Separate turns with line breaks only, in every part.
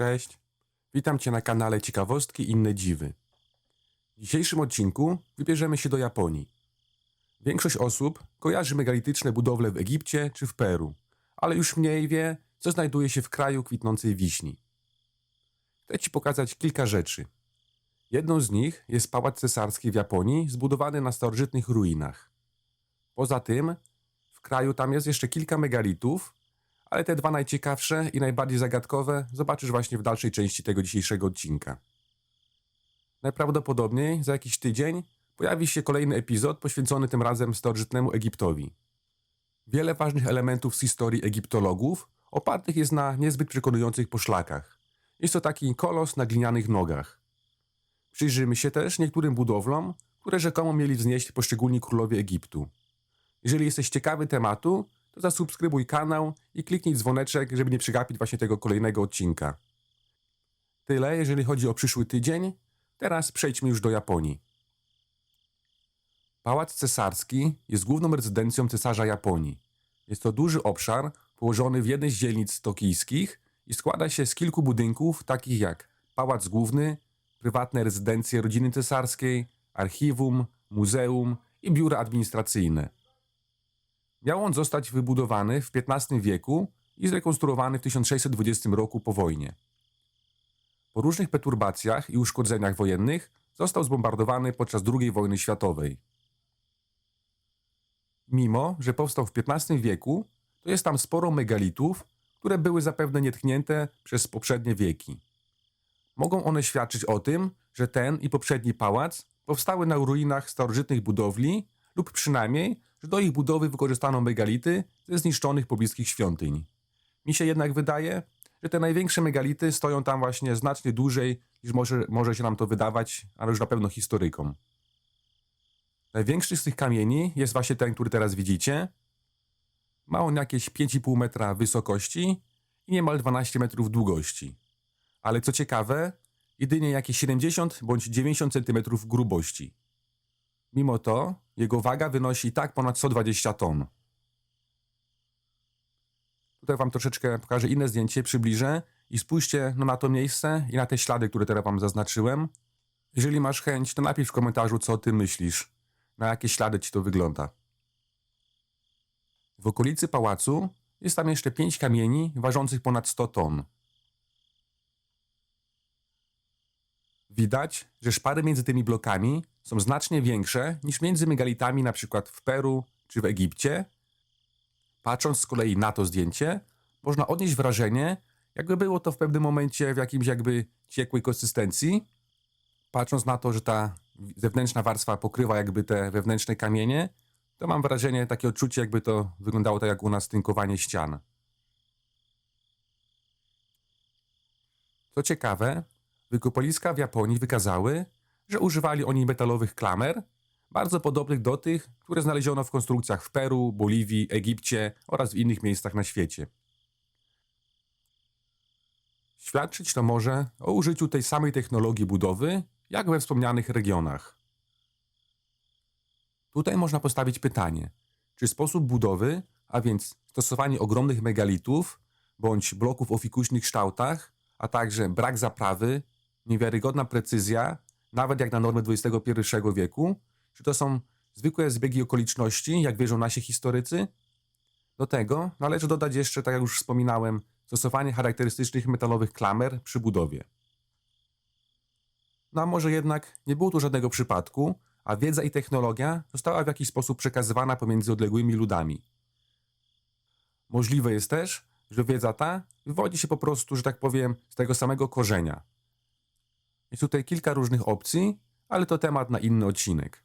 Cześć, witam Cię na kanale Ciekawostki inne dziwy. W dzisiejszym odcinku wybierzemy się do Japonii. Większość osób kojarzy megalityczne budowle w Egipcie czy w Peru, ale już mniej wie, co znajduje się w kraju kwitnącej wiśni. Chcę Ci pokazać kilka rzeczy. Jedną z nich jest Pałac Cesarski w Japonii, zbudowany na starożytnych ruinach. Poza tym, w kraju tam jest jeszcze kilka megalitów, ale te dwa najciekawsze i najbardziej zagadkowe zobaczysz właśnie w dalszej części tego dzisiejszego odcinka. Najprawdopodobniej za jakiś tydzień pojawi się kolejny epizod poświęcony tym razem starożytnemu Egiptowi. Wiele ważnych elementów z historii egiptologów opartych jest na niezbyt przekonujących poszlakach. Jest to taki kolos na glinianych nogach. Przyjrzymy się też niektórym budowlom, które rzekomo mieli wznieść poszczególni królowie Egiptu. Jeżeli jesteś ciekawy tematu, zasubskrybuj kanał i kliknij dzwoneczek, żeby nie przegapić właśnie tego kolejnego odcinka. Tyle, jeżeli chodzi o przyszły tydzień. Teraz przejdźmy już do Japonii. Pałac Cesarski jest główną rezydencją cesarza Japonii. Jest to duży obszar położony w jednej z dzielnic tokijskich i składa się z kilku budynków, takich jak Pałac Główny, prywatne rezydencje rodziny cesarskiej, archiwum, muzeum i biura administracyjne. Miał on zostać wybudowany w XV wieku i zrekonstruowany w 1620 roku po wojnie. Po różnych perturbacjach i uszkodzeniach wojennych został zbombardowany podczas II wojny światowej. Mimo, że powstał w XV wieku, to jest tam sporo megalitów, które były zapewne nietknięte przez poprzednie wieki. Mogą one świadczyć o tym, że ten i poprzedni pałac powstały na ruinach starożytnych budowli lub przynajmniej, że do ich budowy wykorzystano megality ze zniszczonych pobliskich świątyń. Mi się jednak wydaje, że te największe megality stoją tam właśnie znacznie dłużej niż może, może się nam to wydawać, ale już na pewno historykom. Największy z tych kamieni jest właśnie ten, który teraz widzicie. Ma on jakieś 5,5 metra wysokości i niemal 12 metrów długości. Ale co ciekawe, jedynie jakieś 70 bądź 90 centymetrów grubości. Mimo to jego waga wynosi i tak ponad 120 ton. Tutaj wam troszeczkę pokażę inne zdjęcie, przybliżę i spójrzcie no, na to miejsce i na te ślady, które teraz wam zaznaczyłem. Jeżeli masz chęć, to napisz w komentarzu, co o tym myślisz. Na jakie ślady ci to wygląda. W okolicy pałacu jest tam jeszcze pięć kamieni ważących ponad 100 ton. Widać, że szpary między tymi blokami są znacznie większe niż między megalitami na przykład w Peru czy w Egipcie. Patrząc z kolei na to zdjęcie, można odnieść wrażenie, jakby było to w pewnym momencie w jakimś jakby ciekłej konsystencji. Patrząc na to, że ta zewnętrzna warstwa pokrywa jakby te wewnętrzne kamienie, to mam wrażenie, takie odczucie, jakby to wyglądało tak jak u nas tynkowanie ścian. Co ciekawe, wykopaliska w Japonii wykazały, że używali oni metalowych klamer, bardzo podobnych do tych, które znaleziono w konstrukcjach w Peru, Boliwii, Egipcie oraz w innych miejscach na świecie. Świadczyć to może o użyciu tej samej technologii budowy, jak we wspomnianych regionach. Tutaj można postawić pytanie, czy sposób budowy, a więc stosowanie ogromnych megalitów bądź bloków o fikuśnych kształtach, a także brak zaprawy, niewiarygodna precyzja, nawet jak na normy XXI wieku, czy to są zwykłe zbiegi okoliczności, jak wierzą nasi historycy? Do tego należy dodać jeszcze, tak jak już wspominałem, stosowanie charakterystycznych metalowych klamer przy budowie. No a może jednak nie było tu żadnego przypadku, a wiedza i technologia została w jakiś sposób przekazywana pomiędzy odległymi ludami. Możliwe jest też, że wiedza ta wywodzi się po prostu, że tak powiem, z tego samego korzenia. Jest tutaj kilka różnych opcji, ale to temat na inny odcinek.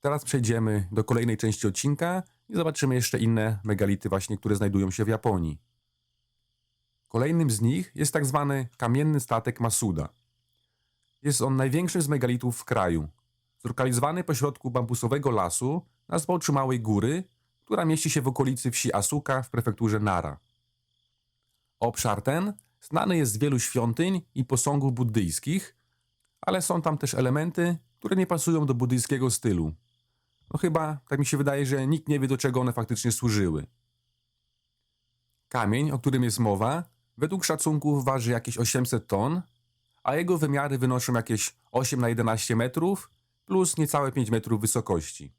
Teraz przejdziemy do kolejnej części odcinka i zobaczymy jeszcze inne megality właśnie, które znajdują się w Japonii. Kolejnym z nich jest tak zwany kamienny statek Masuda. Jest on największym z megalitów w kraju. Zlokalizowany pośrodku bambusowego lasu na zboczu małej góry, która mieści się w okolicy wsi Asuka w prefekturze Nara. Obszar ten znany jest z wielu świątyń i posągów buddyjskich, ale są tam też elementy, które nie pasują do buddyjskiego stylu. No chyba, tak mi się wydaje, że nikt nie wie, do czego one faktycznie służyły. Kamień, o którym jest mowa, według szacunków waży jakieś 800 ton, a jego wymiary wynoszą jakieś 8 na 11 metrów plus niecałe 5 metrów wysokości.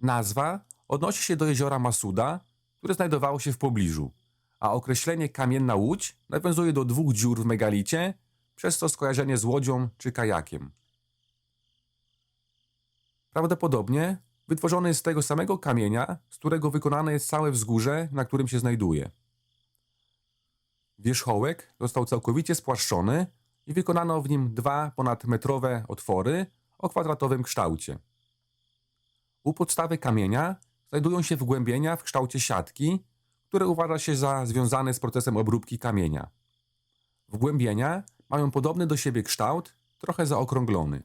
Nazwa odnosi się do jeziora Masuda, które znajdowało się w pobliżu, a określenie kamienna łódź nawiązuje do dwóch dziur w megalicie, przez co skojarzenie z łodzią czy kajakiem. Prawdopodobnie wytworzony jest z tego samego kamienia, z którego wykonane jest całe wzgórze, na którym się znajduje. Wierzchołek został całkowicie spłaszczony i wykonano w nim dwa ponadmetrowe otwory o kwadratowym kształcie. U podstawy kamienia znajdują się wgłębienia w kształcie siatki, które uważa się za związane z procesem obróbki kamienia. Wgłębienia mają podobny do siebie kształt, trochę zaokrąglony.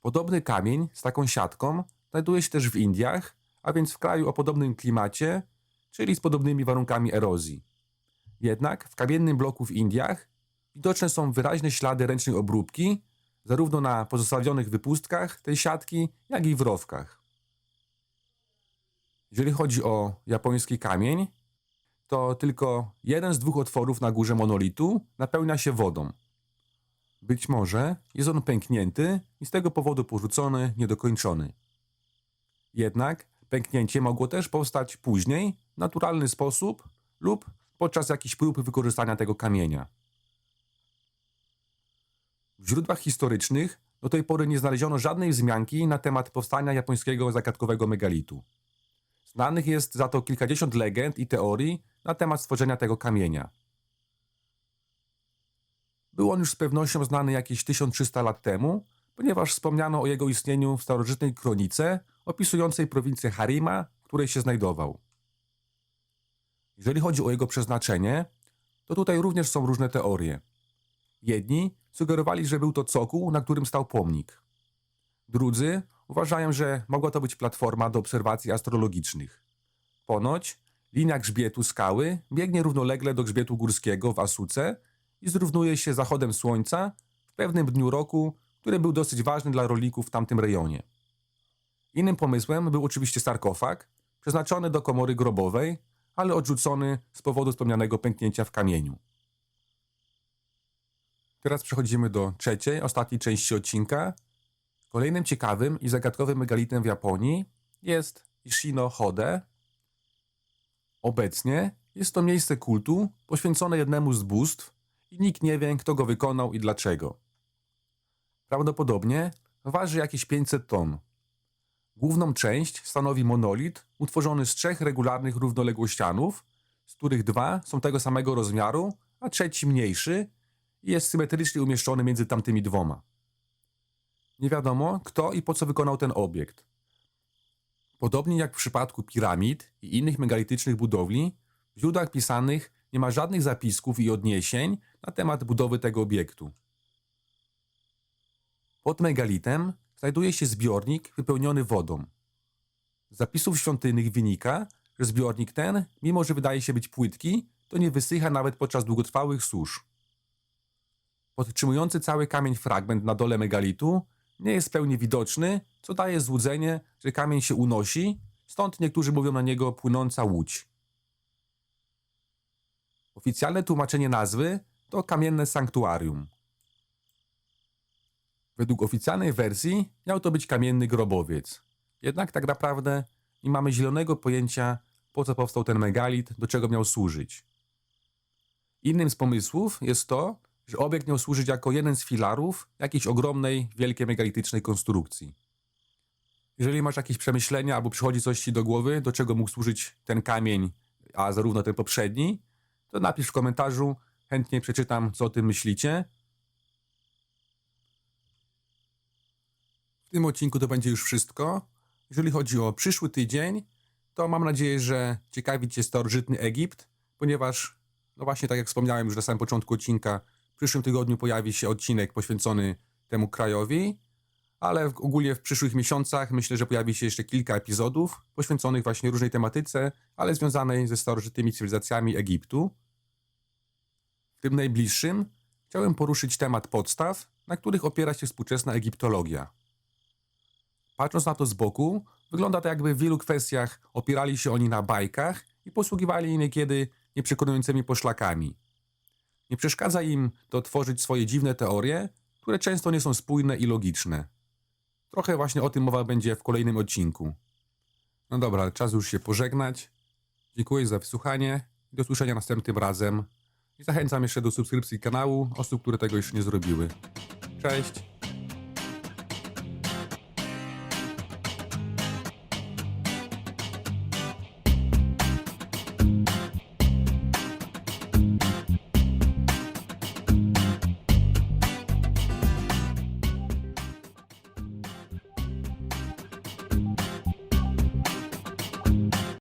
Podobny kamień z taką siatką znajduje się też w Indiach, a więc w kraju o podobnym klimacie, czyli z podobnymi warunkami erozji. Jednak w kamiennym bloku w Indiach widoczne są wyraźne ślady ręcznej obróbki, zarówno na pozostawionych wypustkach tej siatki, jak i w rowkach. Jeżeli chodzi o japoński kamień, to tylko jeden z dwóch otworów na górze monolitu napełnia się wodą. Być może jest on pęknięty i z tego powodu porzucony, niedokończony. Jednak pęknięcie mogło też powstać później, w naturalny sposób lub podczas jakichś prób wykorzystania tego kamienia. W źródłach historycznych do tej pory nie znaleziono żadnej wzmianki na temat powstania japońskiego zagadkowego megalitu. Znanych jest za to kilkadziesiąt legend i teorii na temat stworzenia tego kamienia. Był on już z pewnością znany jakieś 1300 lat temu, ponieważ wspomniano o jego istnieniu w starożytnej kronice opisującej prowincję Harima, w której się znajdował. Jeżeli chodzi o jego przeznaczenie, to tutaj również są różne teorie. Jedni sugerowali, że był to cokół, na którym stał pomnik. Drudzy uważają, że mogła to być platforma do obserwacji astrologicznych. Ponoć linia grzbietu skały biegnie równolegle do grzbietu górskiego w Asuce i zrównuje się zachodem słońca w pewnym dniu roku, który był dosyć ważny dla rolników w tamtym rejonie. Innym pomysłem był oczywiście sarkofag, przeznaczony do komory grobowej, ale odrzucony z powodu wspomnianego pęknięcia w kamieniu. Teraz przechodzimy do trzeciej, ostatniej części odcinka. Kolejnym ciekawym i zagadkowym megalitem w Japonii jest Ishino Hode. Obecnie jest to miejsce kultu poświęcone jednemu z bóstw i nikt nie wie, kto go wykonał i dlaczego. Prawdopodobnie waży jakieś 500 ton. Główną część stanowi monolit utworzony z trzech regularnych równoległościanów, z których dwa są tego samego rozmiaru, a trzeci mniejszy i jest symetrycznie umieszczony między tamtymi dwoma. Nie wiadomo, kto i po co wykonał ten obiekt. Podobnie jak w przypadku piramid i innych megalitycznych budowli, w źródłach pisanych nie ma żadnych zapisków i odniesień na temat budowy tego obiektu. Pod megalitem znajduje się zbiornik wypełniony wodą. Z zapisów świątynnych wynika, że zbiornik ten, mimo że wydaje się być płytki, to nie wysycha nawet podczas długotrwałych susz. Podtrzymujący cały kamień fragment na dole megalitu nie jest w pełni widoczny, co daje złudzenie, że kamień się unosi, stąd niektórzy mówią na niego płynąca łódź. Oficjalne tłumaczenie nazwy to kamienne sanktuarium. Według oficjalnej wersji miał to być kamienny grobowiec. Jednak tak naprawdę nie mamy zielonego pojęcia, po co powstał ten megalit, do czego miał służyć. Innym z pomysłów jest to, że obiekt miał służyć jako jeden z filarów jakiejś ogromnej, wielkiej megalitycznej konstrukcji. Jeżeli masz jakieś przemyślenia albo przychodzi coś ci do głowy, do czego mógł służyć ten kamień, a zarówno ten poprzedni, to napisz w komentarzu, chętnie przeczytam, co o tym myślicie. W tym odcinku to będzie już wszystko. Jeżeli chodzi o przyszły tydzień, to mam nadzieję, że ciekawi Cię starożytny Egipt, ponieważ, no właśnie tak jak wspomniałem już na samym początku odcinka, w przyszłym tygodniu pojawi się odcinek poświęcony temu krajowi, ale ogólnie w przyszłych miesiącach myślę, że pojawi się jeszcze kilka epizodów poświęconych właśnie różnej tematyce, ale związanej ze starożytnymi cywilizacjami Egiptu. W tym najbliższym chciałem poruszyć temat podstaw, na których opiera się współczesna egiptologia. Patrząc na to z boku, Wygląda to jakby w wielu kwestiach opierali się oni na bajkach i posługiwali niekiedy nieprzekonującymi poszlakami. Nie przeszkadza im to tworzyć swoje dziwne teorie, które często nie są spójne i logiczne. Trochę właśnie o tym mowa będzie w kolejnym odcinku. No dobra, czas już się pożegnać. Dziękuję za wysłuchanie i do usłyszenia następnym razem. I zachęcam jeszcze do subskrypcji kanału osób, które tego jeszcze nie zrobiły. Cześć!